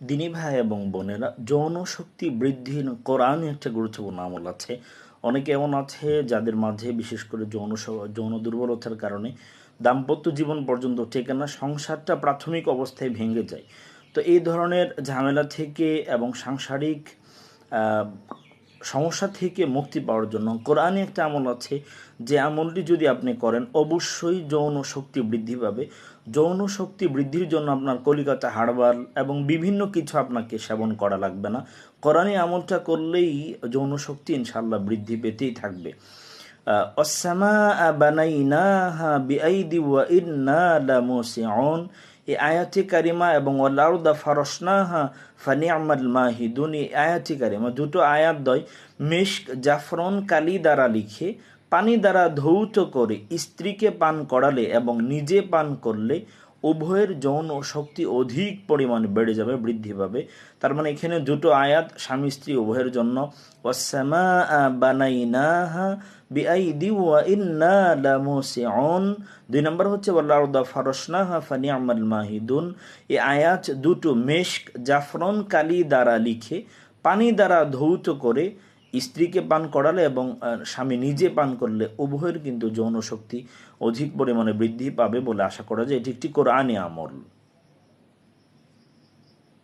দিনী ভাই এবং বোনেরা যৌন শক্তি বৃদ্ধির কোরআনে একটা গুরুত্বপূর্ণ আমল আছে। অনেকে এমন আছে যাদের মাঝে বিশেষ করে যৌন যৌন দুর্বলতার কারণে দাম্পত্য জীবন পর্যন্ত টেকে না, সংসারটা প্রাথমিক অবস্থায় ভেঙে যায়। তো এই ধরনের ঝামেলা থেকে এবং সাংসারিক সমস্যা থেকে মুক্তি পাওয়ার জন্য কোরআনে একটা আমল আছে যে আমলটি যদি আপনি করেন, অবশ্যই যৌন শক্তি বৃদ্ধি পাবে। যৌন শক্তি বৃদ্ধির জন্য আপনার কলিকাতা হাড়বার এবং বিভিন্ন কিছু আপনাকে সেবন করা লাগবে না। কোরআনে আমলটা করলেই যৌন শক্তি ইনশাল্লাহ বৃদ্ধি পেতেই থাকবে। অসামা বানাইনাহা বিআইদি ওয়া ইন্না লামুসিউন। এই আয়াতি কারিমা এবং ওয়ালাউদা ফারসনাহা ফানিয়ামাল মাহিদুন। এই আয়াতি কারিমা দুটো আয়াত দয়। মিশক, জাফরন, কালি দ্বারা লিখে, পানি দ্বারা ধৌত করে, স্ত্রীকে পান করালে এবং নিজে পান করলে উভয়ের যৌন শক্তি অধিক পরিমাণ বেড়ে যাবে, বৃদ্ধি পাবে। তার মানে এখানে দুটো আয়াত, স্বামী স্ত্রী উভয়ের জন্য। দুই নম্বর হচ্ছে মাহিদুন। এই আয়াত দুটো মেশক জাফরন কালি দ্বারা লিখে, পানি দ্বারা ধৌত করে স্ত্রীকে পান করালে এবং স্বামী নিজে পান করলে উভয়ের কিন্তু যৌন শক্তি অধিক পরিমাণে বৃদ্ধি পাবে বলে আশা করা যায়। এটি একটি কোরআনে আমল।